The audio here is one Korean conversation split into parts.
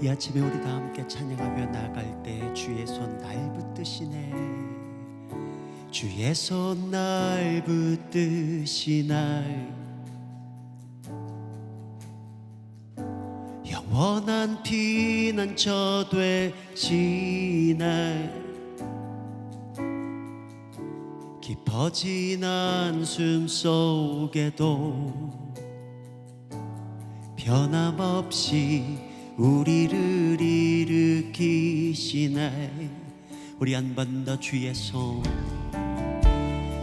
이 아침에 우리 다 함께 찬양하며 나갈 때 주의 손 날 붙드시네. 주의 손 날 붙드시날. 영원한 피난처 되시날. 깊어진 한숨 속에도 변함없이 우리를 일으키시네 우리 더 주의 손.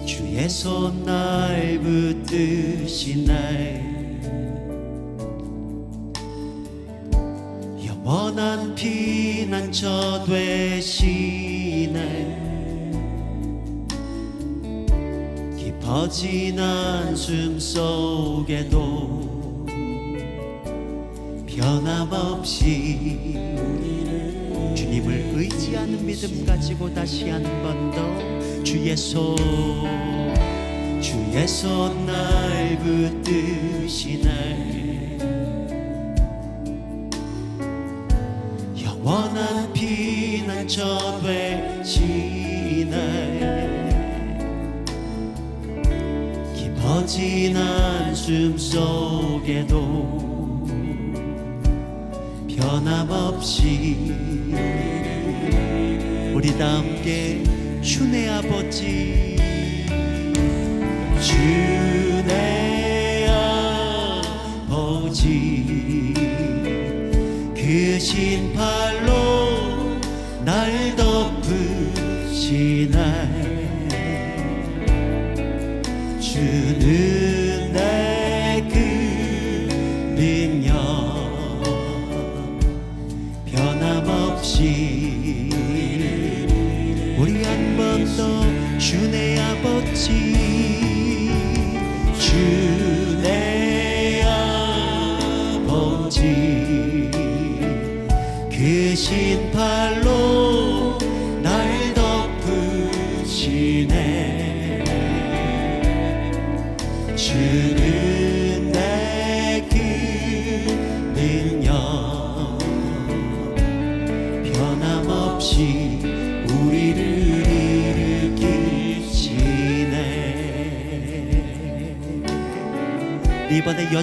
주의 손 날 붙드시네 영원한 피난처 되시네 깊어진 한숨 속에도 변함없이 주님을 의지하는 믿음 가지고 다시 한 번 더 주의 손 주의 손 날 붙드시네 영원한 피난처 되시네 깊어진 한숨 속에도 변함없이 우리 다 함께 주내 아버지. 주내 아버지. 그 신발로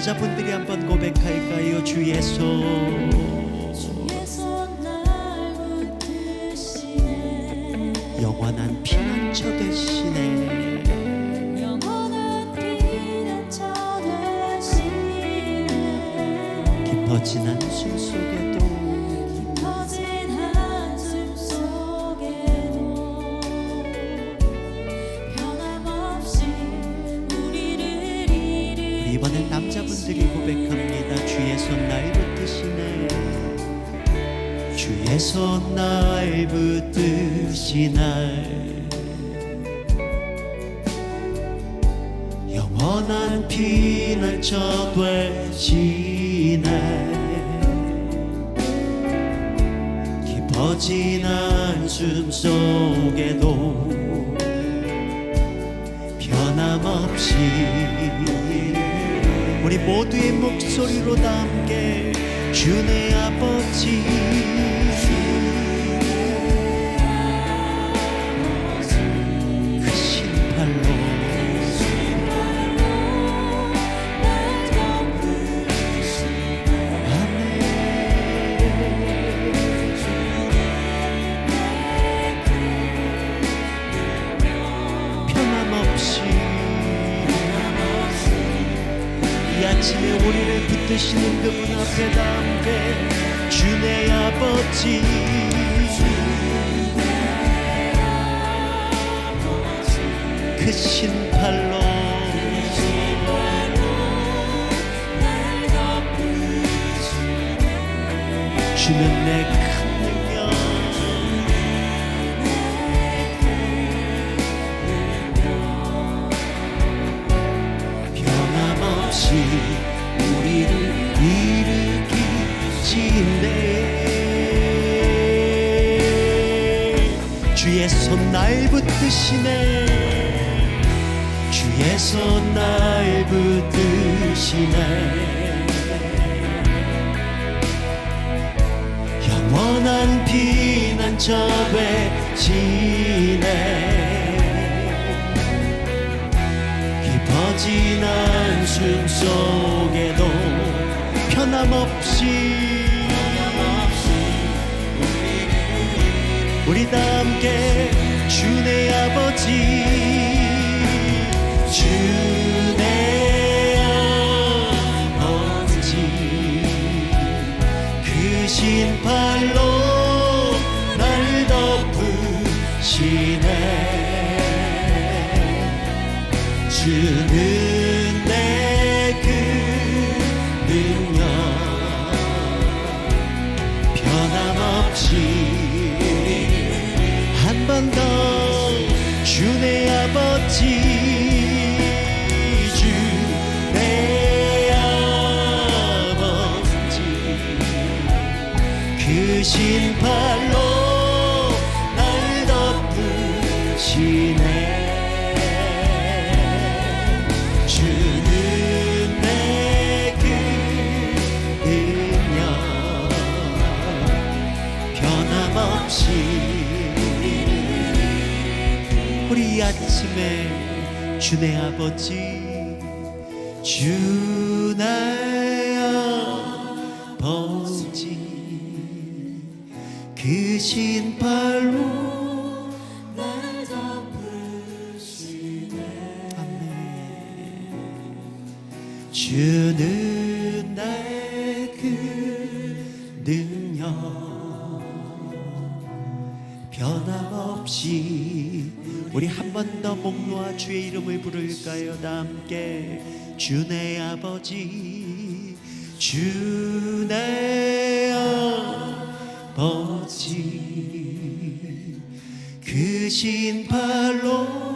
여자분들이 한번 고백할까요? 손날 붙드시네. 영원한 피난처 되시네. 영원한 피난처 되시네. 깊어진 한숨 속에 붙드시날 영원한 피난처 되시네 깊어진 한숨 속에도 변함없이 우리 모두의 목소리로 다 함께 주내 아버지 붙드시는 그분 앞에 다 함께 주내 아버지. 그 덮으시네 주는 내 주의 손 날 붙드시네. 주의 손 날 붙드시네. 복잡해지네 깊어진 한숨 속에도 변함없이 다 함께 주내 아버지 주내 아버지. 그 신발로 날 덮으시네. 주는 주내 아버지 주 변함없이 우리 한 번 더 목 놓아 주의 이름을 부를까요? 다 함께. 주내 아버지 주내 아버지. 그 신발로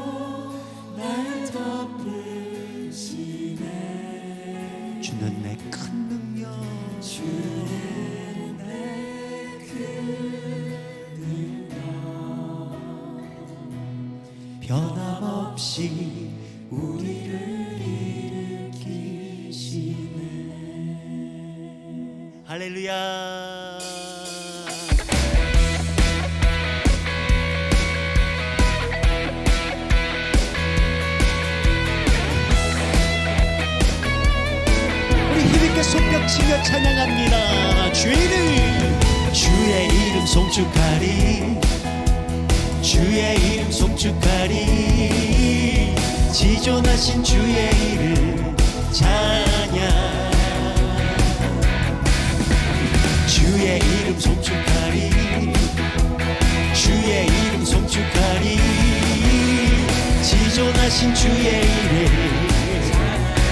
우리를 일으키시네. 할렐루야. 우리 힘있게 손뼉치며 찬양합니다. 주의 이름 주의 이름 송축하리. 주의 이름 송축하리 지존하신 주의 이름 찬양. 주의 이름 송축하리. 주의 이름 송축하리. 지존하신 주의 이름.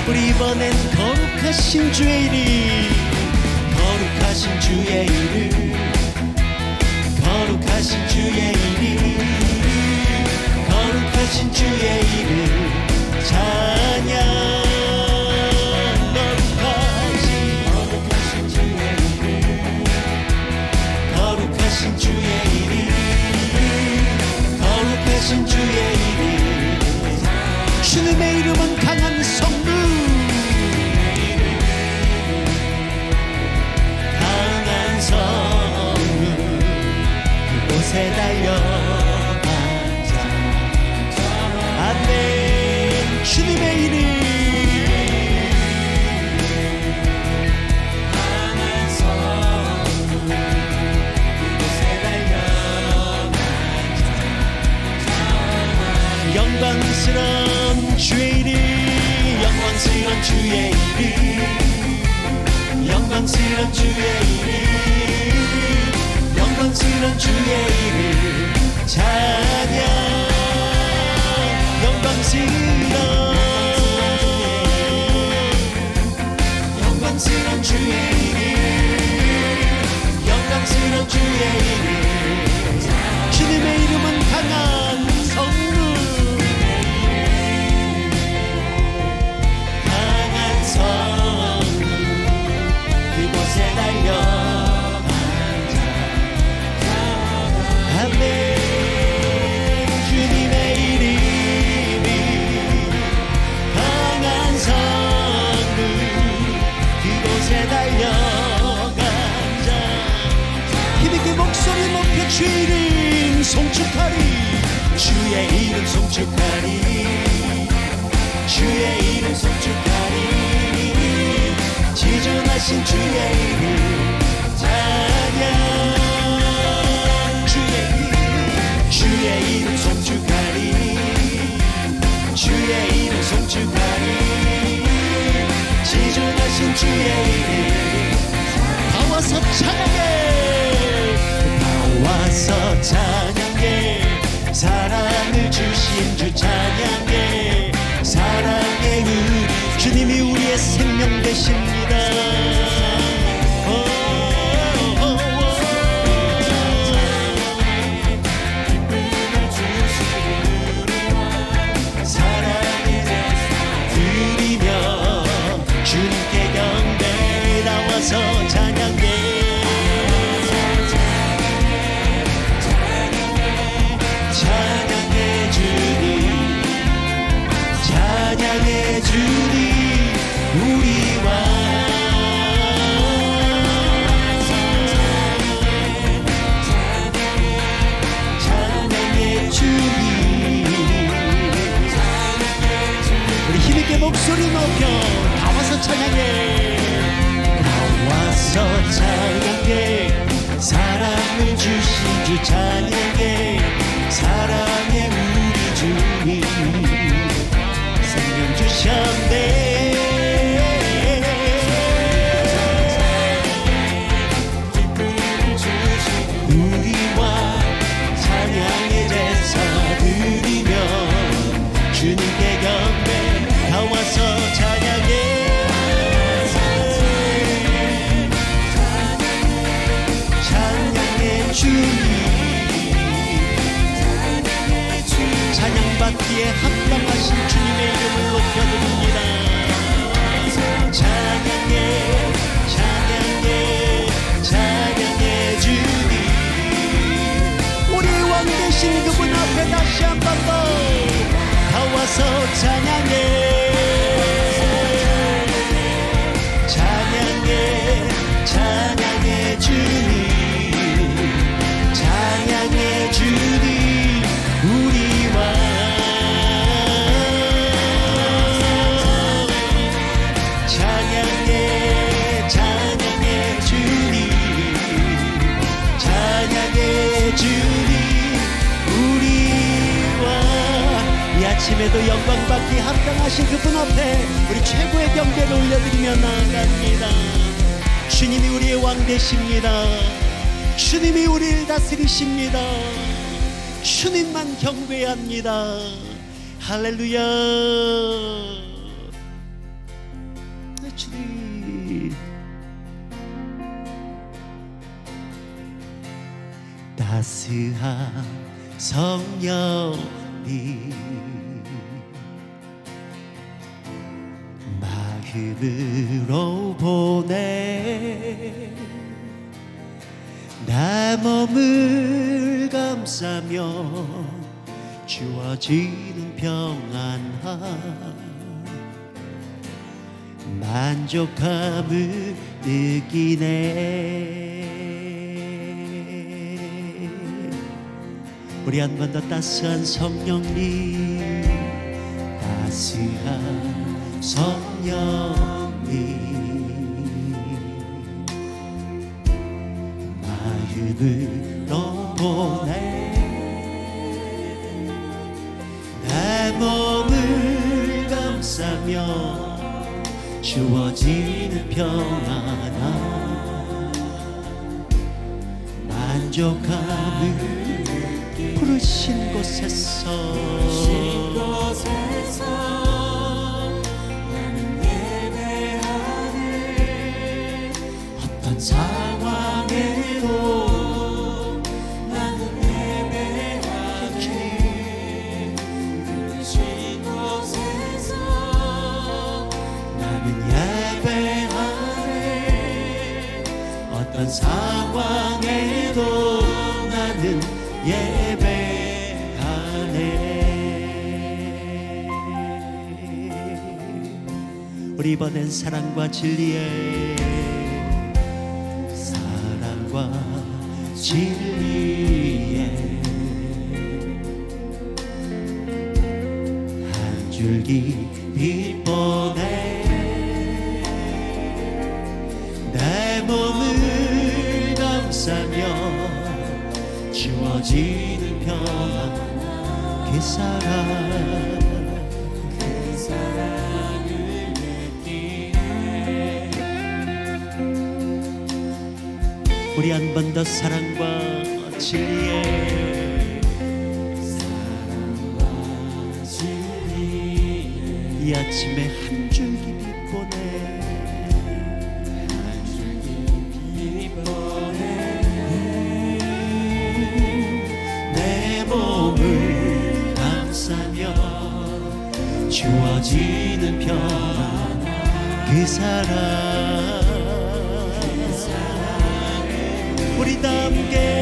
우리 이번엔 거룩하신 주의 이름. 거룩하신 주의 이름. 거룩하신 주의 이 름 거룩하신 주의 이름. 찬양 거룩하신 주의 이름. 거룩하신 주의 이름. 주님의 이름은 영광스러운 주의 주의 이름 이름 송축하리. 주의 이름 송축하리. 주의 이름 송축하리. 지존하신 주의 이름 찬양 주의 이름 주의 이름 송축하리. 주의 이름 송축하리. 지존하신 주의 이름. 다 와서 찬양해 다 와서 찬양해. 사랑을 주신 주 찬양해. 사랑의 그 주님이 우리의 생명 되십니다 이 아침에도 영광 받기 합당하신 그분 앞에 우리 최고의 경배를 올려드리며 나아갑니다. 주님이 우리의 왕 되십니다. 주님이 우리를 다스리십니다. 주님만 경배합니다. 할렐루야. 주님. 따스한 성령이 마음으로 보내. 나 몸을 감싸며 주어지는 평안함 만족함을 느끼네. 우리 한 번 더 따스한 성령님 따스한 성령님 마음으로 보내 내 몸을 감싸며 주어지는 평안함 만족함을 부르신 곳에서 어떤 상황에도 나는 예배하네 부르신 곳에서 나는 예배하네. 어떤 상황에도 나는 예배하네. 우리 이번엔 사랑과 진리의 진리의 한 줄기 빛보내 내 몸을 감싸며 주어지는 평안 그 사랑. 우리 한 번 더 사랑과 진리에 사랑과 진리에 이 아침에 한 줄기 빛보내 한 줄기 빛보내 내 몸을 감싸며 주어지는 평안 그 사랑. tâm kêu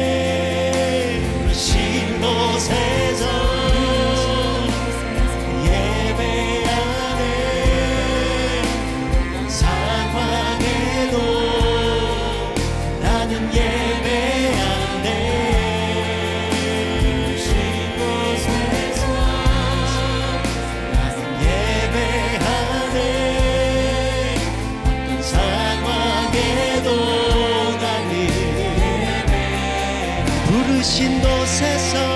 갇힌 곳에서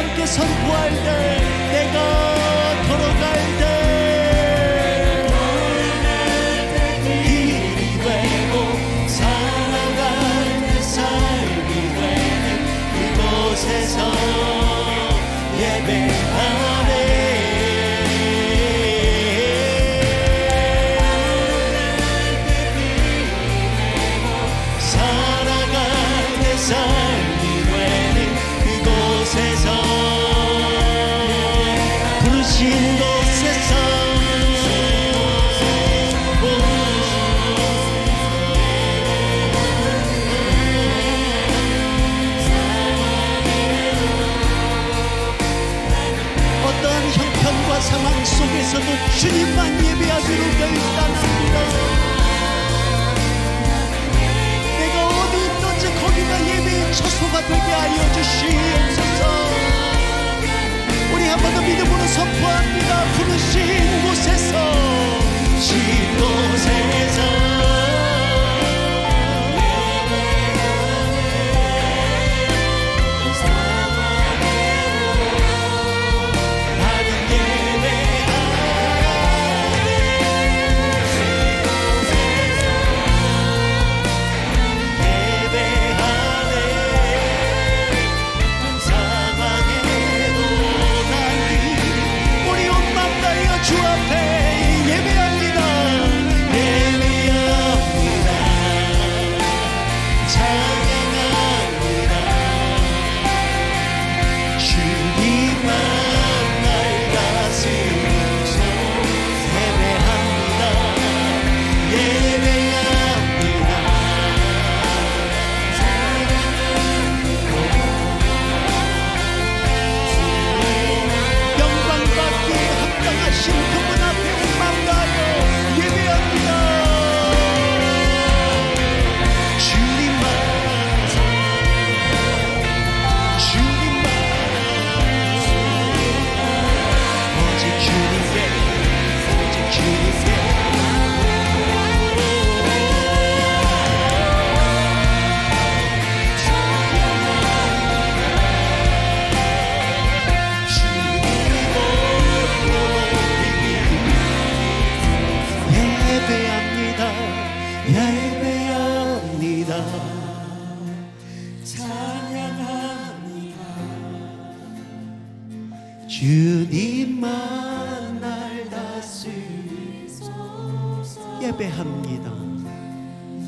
함께 선포할 때 내가 걸어갈 때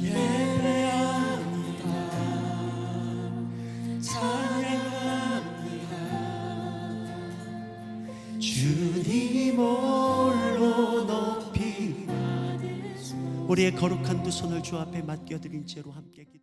예배합니다. 우리의 거룩한 두 손을 주 앞에 맡겨드린 채로 함께 기도.